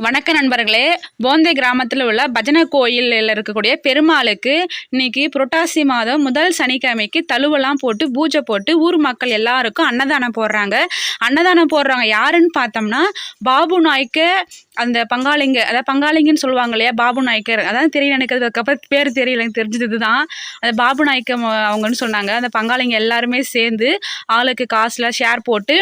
வணக்க நண்பர்களே போந்தை கிராமத்தில் உள்ள பஜனை கோயிலில் இருக்கக்கூடிய பெருமாளுக்கு இன்னைக்கு புரட்டாசி மாதம் முதல் சனிக்கிழமைக்கு தழுவெல்லாம் போட்டு பூஜை போட்டு ஊர் மக்கள் எல்லாருக்கும் அன்னதானம் போடுறாங்க. அன்னதானம் போடுறாங்க யாருன்னு பார்த்தோம்னா பாபு நாய்க்க அந்த பங்காளிங்க அதாவது பங்காளிங்கன்னு சொல்லுவாங்க இல்லையா பாபு நாய்க்கர். அதான் தெரியல எனக்கு அதுக்கப்புறம் பேர் தெரியல எனக்கு தெரிஞ்சது தான் அந்த பாபு நாய்க்க அவங்கன்னு சொன்னாங்க. அந்த பங்காளிங்க எல்லாருமே சேர்ந்து ஆளுக்கு காசில் ஷேர் போட்டு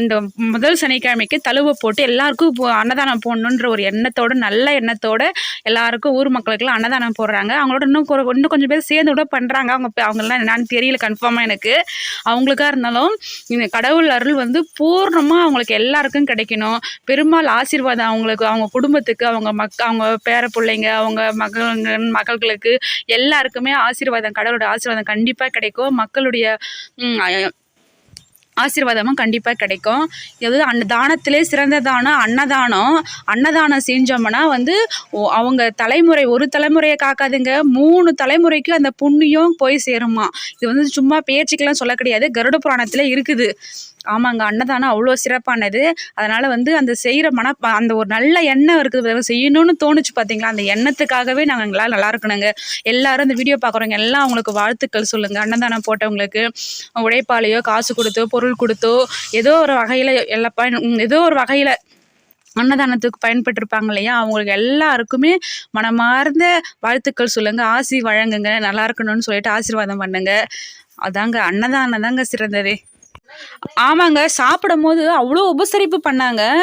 இந்த முதல் சனிக்கிழமைக்கு தழுவ போட்டு எல்லாருக்கும் அன்னதானம் அன்னதானம் பண்ணணுன்ற ஒரு எண்ணத்தோட நல்ல எண்ணத்தோட எல்லாருக்கும் ஊர் மக்களுக்கெல்லாம் அன்னதானம் போடுறாங்க. அவங்களோட இன்னும் கொ- இன்னும் கொஞ்சம் பேர் சேர்ந்து கூட பண்ணுறாங்க அவங்க பே- அவங்கெல்லாம் என்னன்னு தெரியல கன்ஃபார்மாக எனக்கு. அவங்களுக்காக இருந்தாலும் இந்த கடவுள் அருள் வந்து பூர்ணமாக அவங்களுக்கு எல்லாருக்கும் கிடைக்கணும். பெருமாள் ஆசீர்வாதம் அவங்களுக்கு அவங்க குடும்பத்துக்கு அவங்க மக் அவங்க பேர பிள்ளைங்க அவங்க மகள்ங்க மகள்களுக்கு எல்லாருக்குமே ஆசீர்வாதம் கடவுளோட ஆசீர்வாதம் கண்டிப்பாக கிடைக்கும். மக்களுடைய ஆசீர்வாதமும் கண்டிப்பாக கிடைக்கும். இது அன்ன தானத்திலே சிறந்த தானம் அன்னதானம். அன்னதானம் செஞ்சோம்னா வந்து அவங்க தலைமுறை ஒரு தலைமுறையை காக்காதுங்க. மூணு தலைமுறைக்கும் அந்த புண்ணியம் போய் சேருமா. இது வந்து சும்மா பேச்சுக்கெல்லாம் சொல்ல கிடையாது. கருட புராணத்தில் இருக்குது. ஆமாங்க அன்னதானம் அவ்வளோ சிறப்பானது. அதனால் வந்து அந்த செய்கிற மன அந்த ஒரு நல்ல எண்ணம் இருக்குது செய்யணும்னு தோணுச்சு பார்த்தீங்களா அந்த எண்ணத்துக்காகவே நாங்கள் எங்களால் நல்லா இருக்கணுங்க. எல்லாரும் இந்த வீடியோ பார்க்குறவங்க எல்லாம் அவங்களுக்கு வாழ்த்துக்கள் சொல்லுங்கள் அன்னதானம் போட்டவங்களுக்கு உழைப்பாலையோ காசு கொடுத்தோ பொருள் கொடுத்தோ ஏதோ ஒரு வகையில் எல்லா பயன் ஏதோ ஒரு வகையில் அன்னதானத்துக்கு பயன்பட்டிருப்பாங்க இல்லையா? அவங்களுக்கு எல்லாருக்குமே மனமார்ந்த வாழ்த்துக்கள் சொல்லுங்க. ஆசி வழங்குங்க. நல்லா இருக்கணும்னு சொல்லிட்டு ஆசீர்வாதம் பண்ணுங்க. அதாங்க அன்னதானம் தாங்க சிறந்ததே. ஆமாங்க சாப்பிடும் போது அவ்வளோ உபசரிப்பு பண்ணாங்க.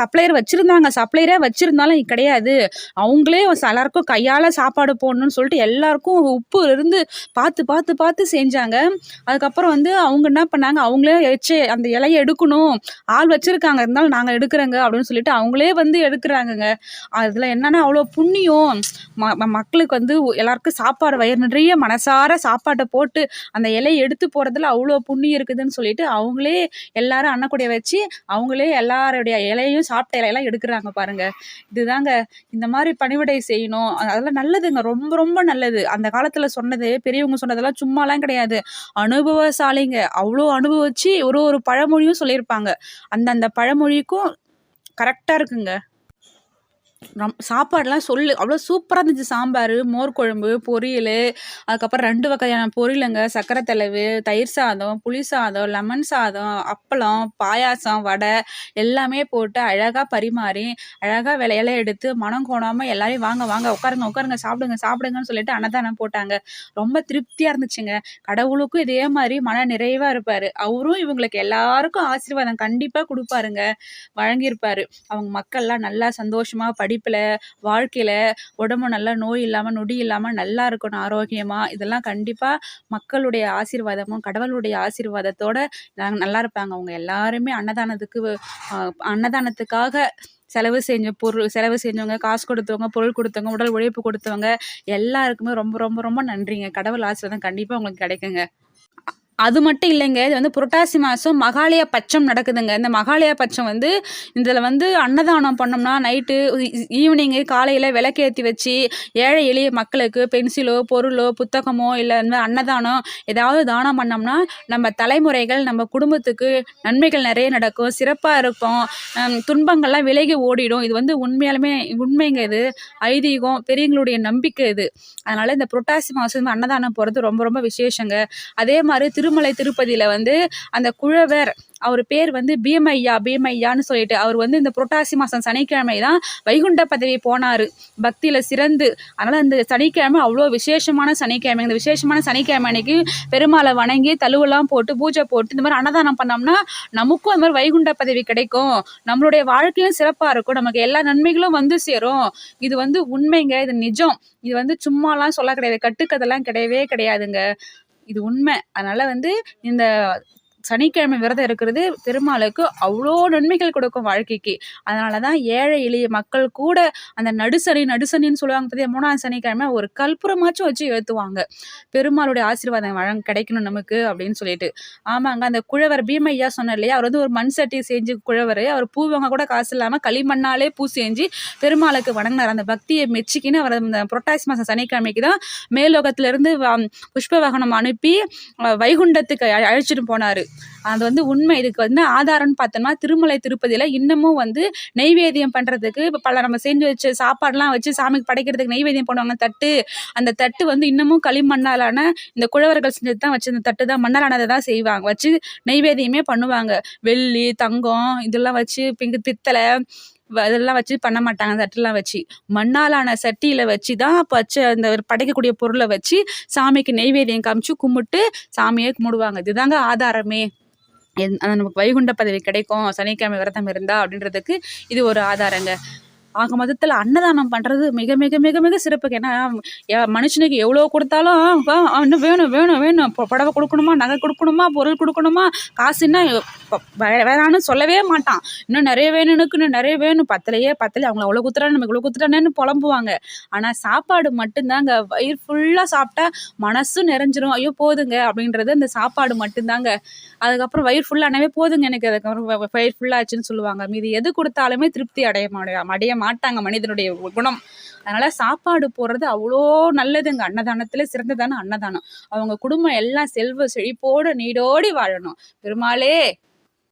சப்ளையர் வச்சுருந்தாங்க சப்ளையரே வச்சுருந்தாலும் கிடையாது. அவங்களே எல்லாருக்கும் கையால் சாப்பாடு போடணும்னு சொல்லிட்டு எல்லாருக்கும் உப்பு இருந்து பார்த்து பார்த்து பார்த்து செஞ்சாங்க. அதுக்கப்புறம் வந்து அவங்க என்ன பண்ணாங்க அவங்களே வச்சு அந்த இலையை எடுக்கணும். ஆள் வச்சுருக்காங்க இருந்தாலும் நாங்கள் எடுக்கிறோங்க அப்படின்னு சொல்லிட்டு அவங்களே வந்து எடுக்கிறாங்கங்க. அதில் என்னென்னா அவ்வளோ புண்ணியம். ம ம- மக்களுக்கு வந்து எல்லாருக்கும் சாப்பாடு வயிறு நிறைய மனசார சாப்பாட்டை போட்டு அந்த இலையை எடுத்து போகிறதுல அவ்வளோ புண்ணியம் இருக்குதுன்னு சொல்லிட்டு அவங்களே எல்லாரும் அன்னக்கூடைய வச்சு அவங்களே எல்லாருடைய இலையும் சாப்பிட்ட இலையெல்லாம் எடுக்கிறாங்க பாருங்க. இதுதாங்க இந்த மாதிரி பணிவிடை செய்யணும். அதெல்லாம் நல்லதுங்க ரொம்ப ரொம்ப நல்லது. அந்த காலத்தில் சொன்னது பெரியவங்க சொன்னதெல்லாம் சும்மாலாம் கிடையாது. அனுபவசாலிங்க. அவ்வளோ அனுபவிச்சு ஒரு ஒரு பழமொழியும் சொல்லியிருப்பாங்க. அந்தந்த பழமொழிக்கும் கரெக்டாக இருக்குங்க. ரம் சாப்பாடுலாம் சொல்லு. அவ்வளோ சூப்பராக இருந்துச்சு. சாம்பார் மோர் குழம்பு பொரியல். அதுக்கப்புறம் ரெண்டு வகையான பொரியலுங்க. சக்கரை தலைவு தயிர் சாதம் புளி சாதம் லெமன் சாதம் அப்பளம் பாயாசம் வடை எல்லாமே போட்டு அழகாக பரிமாறி அழகாக விலையெல்லாம் எடுத்து மனம் கோணாமல் எல்லாரையும் வாங்க வாங்க உட்காருங்க உட்காருங்க சாப்பிடுங்க சாப்பிடுங்கன்னு சொல்லிட்டு அன்னதானம் போட்டாங்க. ரொம்ப திருப்தியாக இருந்துச்சுங்க. கடவுளுக்கும் இதே மாதிரி மன நிறைவாக இருப்பார். அவரும் இவங்களுக்கு எல்லாருக்கும் ஆசீர்வாதம் கண்டிப்பாக கொடுப்பாருங்க. வழங்கியிருப்பார். அவங்க மக்கள்லாம் நல்லா சந்தோஷமாக படிப்பு படிப்பில் வாழ்க்கையில் உடம்பு நல்லா நோய் இல்லாமல் நொடி இல்லாமல் நல்லா இருக்கணும் ஆரோக்கியமாக இதெல்லாம் கண்டிப்பாக மக்களுடைய ஆசீர்வாதமும் கடவுளுடைய ஆசீர்வாதத்தோட நாங்க நல்லா இருப்பாங்க. அவங்க எல்லாருமே அன்னதானத்துக்கு அன்னதானத்துக்காக செலவு செஞ்ச பொருள் செலவு செஞ்சவங்க காசு கொடுத்தவங்க பொருள் கொடுத்தவங்க உடல் உழைப்பு கொடுத்தவங்க எல்லாருக்குமே ரொம்ப ரொம்ப ரொம்ப நன்றிங்க. கடவுள் ஆசீர்வாதம் கண்டிப்பாக உங்களுக்கு கிடைக்குங்க. அது மட்டும் இல்லைங்க இது வந்து புரட்டாசி மாதம் மகாலய பட்சம் நடக்குதுங்க. இந்த மகாலய பட்சம் வந்து இதில் வந்து அன்னதானம் பண்ணோம்னா நைட்டு ஈவினிங்கு காலையில் விளக்கேற்றி வச்சு ஏழை எளிய மக்களுக்கு பென்சிலோ பொருளோ புத்தகமோ இல்லை இந்த அன்னதானம் ஏதாவது தானம் பண்ணோம்னா நம்ம தலைமுறைகள் நம்ம குடும்பத்துக்கு நன்மைகள் நிறைய நடக்கும் சிறப்பாக இருக்கும். துன்பங்கள்லாம் விலகி ஓடிடும். இது வந்து உண்மையாலுமே உண்மைங்க இது. ஐதீகம் பெரியவங்களுடைய நம்பிக்கை இது. அதனால் இந்த புரட்டாசி மாதம் அன்னதானம் போகிறது ரொம்ப ரொம்ப விசேஷங்க. அதே மாதிரி திருமலை திருப்பதியில் வந்து அந்த குழவர் அவர் பேர் வந்து பீமையா பீமையான்னு சொல்லிட்டு அவர் வந்து இந்த புரட்டாசி மாதம் சனிக்கிழமை தான் வைகுண்ட பதவி போனார். பக்தியில் சிறந்து. அதனால் இந்த சனிக்கிழமை அவ்வளோ விசேஷமான சனிக்கிழமை. இந்த விசேஷமான சனிக்கிழமை அன்னைக்கு பெருமாளை வணங்கி தழுவெல்லாம் போட்டு பூஜை போட்டு இந்த மாதிரி அன்னதானம் பண்ணோம்னா நமக்கும் அந்த மாதிரி வைகுண்ட பதவி கிடைக்கும். நம்மளுடைய வாழ்க்கையும் சிறப்பாக இருக்கும். நமக்கு எல்லா நன்மைகளும் வந்து சேரும். இது வந்து உண்மைங்க. இது நிஜம். இது வந்து சும்மாலாம் சொல்ல கிடையாது. கட்டுக்கதெல்லாம் கிடையவே கிடையாதுங்க. இது உண்மை. அதனால வந்து இந்த சனிக்கிழமை விரதம் இருக்கிறது பெருமாளுக்கு அவ்வளோ நன்மைகள் கொடுக்கும் வாழ்க்கைக்கு. அதனால தான் ஏழை எளிய மக்கள் கூட அந்த நடுசனி நடுசனின்னு சொல்லுவாங்க பார்த்தியா மூணாவது சனிக்கிழமை ஒரு கற்பூரமாச்சும் வச்சு ஏற்றுவாங்க பெருமாளுடைய ஆசீர்வாதம் வழங்க கிடைக்கணும் நமக்கு அப்படின்னு சொல்லிட்டு. ஆமாங்க அந்த குழவர் பீமையா சொன்னார் இல்லையா அவர் வந்து ஒரு மண் சட்டி செஞ்சு குழவர் அவர் பூ வாங்க கூட காசு இல்லாமல் களிமண்ணாலே பூ செஞ்சு பெருமாளுக்கு வணங்கினார். அந்த பக்தியை மெச்சிக்கின்னு அவர் அந்த புரட்டாசி மாதம் சனிக்கிழமைக்கு தான் மேலோகத்திலிருந்து வ- புஷ்ப வாகனம் அனுப்பி வைகுண்டத்துக்கு அழைச்சிட்டு போனார். அது வந்து உண்மை. இதுக்கு வந்து ஆதாரம்னு பார்த்தோம்னா திருமலை திருப்பதியில் இன்னமும் வந்து நெய்வேத்தியம் பண்ணுறதுக்கு இப்போ பல நம்ம செஞ்சு வச்ச சாப்பாடுலாம் வச்சு சாமிக்கு படைக்கிறதுக்கு நெய்வேத்தியம் பண்ணுவாங்க தட்டு அந்த தட்டு வந்து இன்னமும் களிமண்ணாலான இந்த குழவர்கள் செஞ்சது தான் வச்சு அந்த தட்டு தான் மண்ணாலானதை தான் செய்வாங்க. வச்சு நெய்வேத்தியமே பண்ணுவாங்க. வெள்ளி தங்கம் இதெல்லாம் வச்சு பிங்கு பித்தளை அதெல்லாம் வச்சு பண்ண மாட்டாங்க. அந்த தட்டுலாம் வச்சு. மண்ணாலான சட்டியில் வச்சு தான் பச்சை அந்த படைக்கக்கூடிய பொருளை வச்சு சாமிக்கு நெய்வேதியம் காமிச்சு கும்பிட்டு சாமியை கும்பிடுவாங்க. இதுதாங்க ஆதாரமே. நமக்கு வைகுண்ட பதவி கிடைக்கும். சனிக்கிழமை விரதம் இருந்தா அப்படின்றதுக்கு இது ஒரு ஆதாரங்க. ஆக மொத்தத்தில் அன்னதானம் பண்ணுறது மிக மிக மிக மிக சிறப்பு ஏன்னா மனுஷனுக்கு எவ்வளோ கொடுத்தாலும் இன்னும் வேணும் வேணும் வேணும். புடவை கொடுக்கணுமா நகை கொடுக்கணுமா பொருள் கொடுக்கணுமா காசுன்னா வே- வேணான்னு சொல்லவே மாட்டான். இன்னும் நிறைய வேணும்னுக்கு இன்னும் நிறைய வேணும். பத்தலையே பத்தலையே அவங்கள அவ்வளோ குத்துறானு நம்ம இவ்வளோ குத்துறானேன்னு புலம்புவாங்க. ஆனால் சாப்பாடு மட்டும்தாங்க வயிறு ஃபுல்லாக சாப்பிட்டா மனசும் நிறைஞ்சிரும். ஐயோ போதுங்க அப்படின்றது அந்த சாப்பாடு மட்டும்தாங்க. அதுக்கப்புறம் வயிறு ஃபுல்லானவே போதுங்க எனக்கு. அதுக்கப்புறம் வயிறு ஃபுல்லாச்சுன்னு சொல்லுவாங்க. மீதி எது கொடுத்தாலுமே திருப்தி அடைய மாட்டேன் அடைய மாட்டாங்க மனிதனுடைய குணம். அதனால சாப்பாடு போடுறது அவ்வளோ நல்லதுங்க. அன்னதானத்துல சிறந்ததான அன்னதானம். அவங்க குடும்பம் எல்லாம் செல்வ செழிப்போடு நீடோடி வாழணும். பெருமாளே